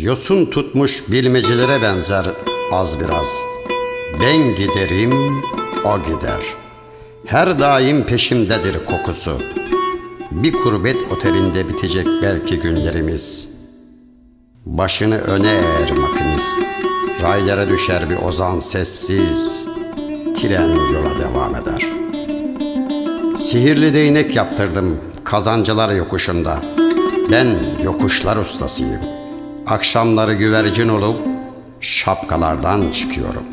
Yosun tutmuş bilmecilere benzer az biraz. Ben giderim, o gider. Her daim peşimdedir kokusu. Bir kurbet otelinde bitecek belki günlerimiz. Başını öne eğer makinist. Raylara düşer bir ozan sessiz. Tren yola devam eder. Sihirli değnek yaptırdım kazancılar yokuşunda. Ben yokuşlar ustasıyım. Akşamları güvercin olup şapkalardan çıkıyorum.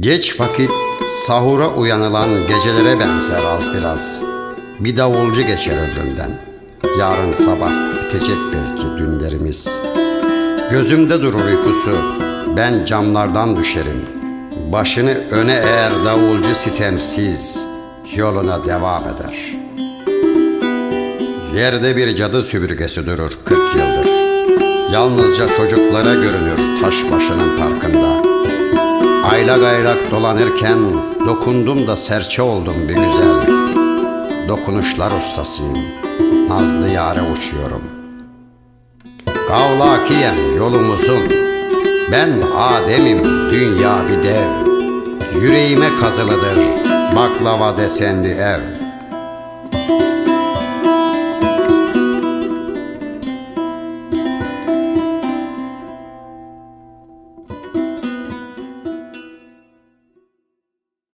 Geç vakit sahura uyanılan gecelere benzer az biraz. Bir davulcu geçer ömrümden. Yarın sabah bitecek belki dünlerimiz. Gözümde durur uykusu. Ben camlardan düşerim. Başını öne eğer davulcu sitemsiz yoluna devam eder. Yerde bir cadı süpürgesi durur 40 yıldır. Yalnızca çocuklara görünür taş başının parkında. Aylak aylak dolanırken dokundum da serçe oldum bir güzel. Dokunuşlar ustasıyım. Nazlı yare uçuyorum. Kavlakiyem yolum uzun. Ben Adem'im dünya bir dev. Yüreğime kazılıdır baklava desenli ev.